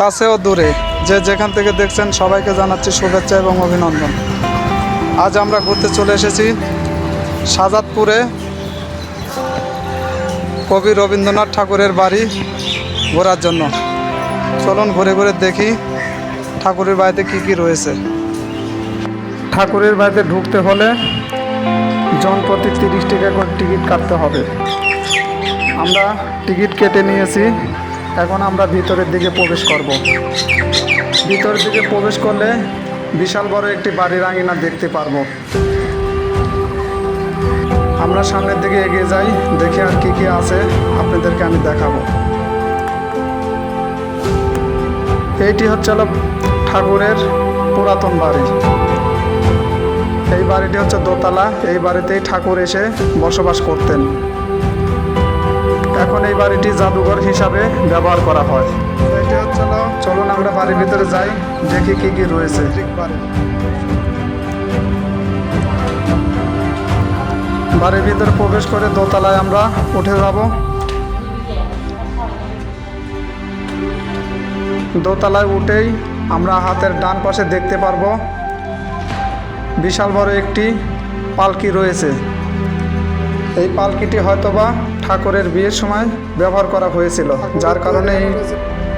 কাছে ও দূরে, যে যেখান থেকে দেখছেন সবাইকে জানাচ্ছি শুভেচ্ছা এবং অভিনন্দন। আজ আমরা ঘুরতে চলে এসেছি সাজাদপুরে কবি রবীন্দ্রনাথ ঠাকুরের বাড়ি ঘোরার জন্য। চলুন ঘুরে ঘুরে দেখি ঠাকুরের বাড়িতে কি কি রয়েছে। ঠাকুরের বাড়িতে ঢুকতে হলে জন প্রতি তিরিশ টাকা করে টিকিট কাটতে হবে। আমরা টিকিট কেটে নিয়েছি। এখন আমরা ভিতরের দিকে প্রবেশ করব। ভিতরের দিকে প্রবেশ করলে বিশাল বড় একটি বাড়ির আঙিনা দেখতে পারব। আমরা সামনের দিকে এগিয়ে যাই, দেখে আর কি কি আছে আপনাদেরকে আমি দেখাবো। এইটি হচ্ছে হলো ঠাকুরের পুরাতন বাড়ি। এই বাড়িটি হচ্ছে দোতলা, এই বাড়িতেই ঠাকুর এসে বসবাস করতেন। এখন এই বাড়িটি জাদুঘর হিসাবে ব্যবহার করা হয়। এটি হচ্ছে চলুন আমরা বাড়ির ভিতরে যাই, দেখি কি কি রয়েছে। বাড়ির ভিতরে প্রবেশ করে দোতলায় আমরা উঠে যাব। দোতলায় উঠেই আমরা হাতের ডান পাশে দেখতে পারব, বিশাল বড় একটি পালকি রয়েছে। এই পালকিটি হয়তোবা ঠাকুরের বিয়ের সময় ব্যবহার করা হয়েছিল, যার কারণে এই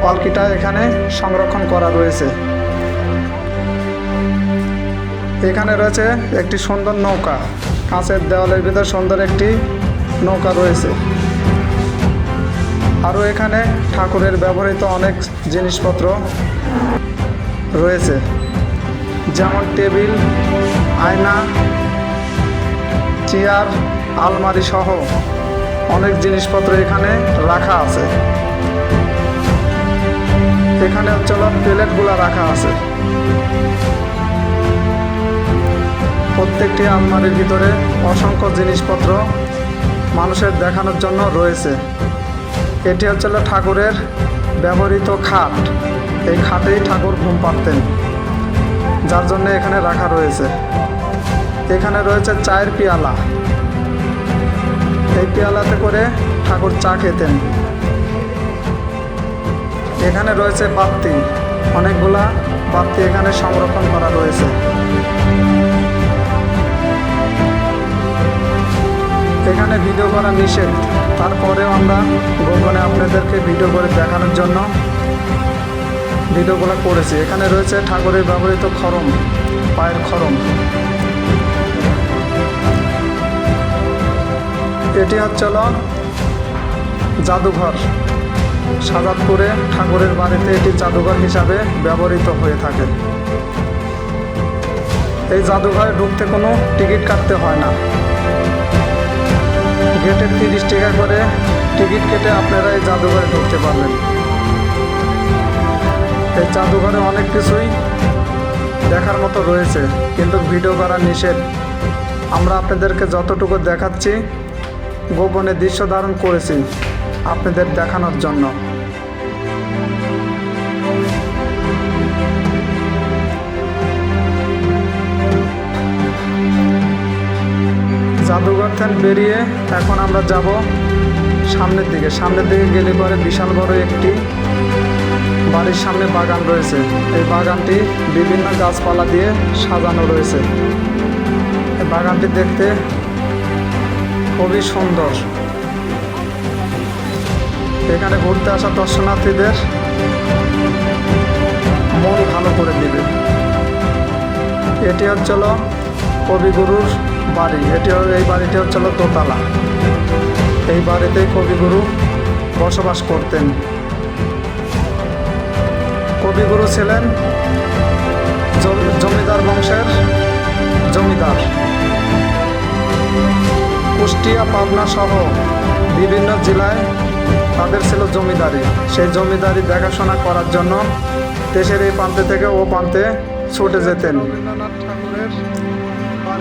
পালকিটা এখানে সংরক্ষণ করা রয়েছে। এখানে রয়েছে একটি সুন্দর নৌকা। কাঁচের দেওয়ালের ভিতর সুন্দর একটি নৌকা রয়েছে। আরও এখানে ঠাকুরের ব্যবহৃত অনেক জিনিসপত্র রয়েছে। যেমন টেবিল, আয়না, চেয়ার আলমারি সহ অনেক জিনিসপত্র এখানে রাখা আছে। এখানে হচ্ছে প্লেটগুলো রাখা আছে। প্রত্যেকটি আলমারির ভিতরে অসংখ্য জিনিসপত্র মানুষের দেখানোর জন্য রয়েছে। এটি হচ্ছে ঠাকুরের ব্যবহৃত খাট। এই খাটেই ঠাকুর ঘুম পাড়তেন, যার জন্য এখানে রাখা রয়েছে। এখানে রয়েছে চায়ের পেয়ালা। এই পেয়ালাতে করে ঠাকুর চা খেতেন। এখানে রয়েছে বাত্তি অনেকগুলা বাত্তি এখানে সংরক্ষণ করা রয়েছে। এখানে ভিডিও করা নিষেধ। তারপরেও আমরা গোপনে আপনাদেরকে ভিডিও করে দেখানোর জন্য ভিডিওগুলো করেছি। এখানে রয়েছে ঠাকুরের ব্যবহৃত খরম, পায়ের খরম। এটি হচ্ছিল জাদুঘর সাজাদপুরে ঠাকুরের বাড়িতে এটি জাদুঘর হিসাবে ব্যবহৃত হয়ে থাকে। এই জাদুঘরে ঢুকতে কোনো টিকিট কাটতে হয় না। গেটের তিরিশ টাকা করে টিকিট কেটে আপনারা এই জাদুঘরে ঢুকতে পারবেন। এই জাদুঘরে অনেক কিছুই দেখার মতো রয়েছে, কিন্তু ভিডিও করা নিষেধ। আমরা আপনাদেরকে যতটুকু দেখাচ্ছি গোপনে দৃশ্য ধারণ করেছি আপনাদের দেখানোর জন্য। জাদুঘর থেকে বেরিয়ে এখন আমরা যাব সামনের দিকে। সামনের দিকে গেলে পরে বিশাল বড় একটি বাড়ির সামনে বাগান রয়েছে। এই বাগানটি বিভিন্ন গাছপালা দিয়ে সাজানো রয়েছে। এই বাগানটি দেখতে খুবই সুন্দর। এখানে ঘুরতে আসা দর্শনার্থীদের মন ভালো করে দিবে। এটি হচ্ছিল কবিগুরুর বাড়ি। এটি এই বাড়িটি হচ্ছিল দোতলা। এই বাড়িতেই কবিগুরু বসবাস করতেন। কবিগুরু ছিলেন জমিদার বংশের জমিদার। কুষ্টিয়া, পাবনা সহ বিভিন্ন জেলায় তাদের ছিল জমিদারি। সেই জমিদারি দেখাশোনা করার জন্য দেশের এই প্রান্তে থেকে ও প্রান্তে ছুটে যেতেন।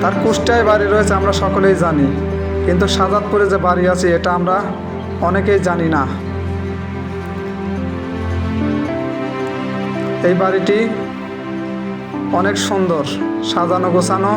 তার কুষ্টিয়ায় বাড়ি রয়েছে আমরা সকলেই জানি। কিন্তু সাজাদপুরে যে বাড়ি আছে, এটা আমরা অনেকেই জানি না। এই বাড়িটি অনেক সুন্দর, সাজানো গোছানো।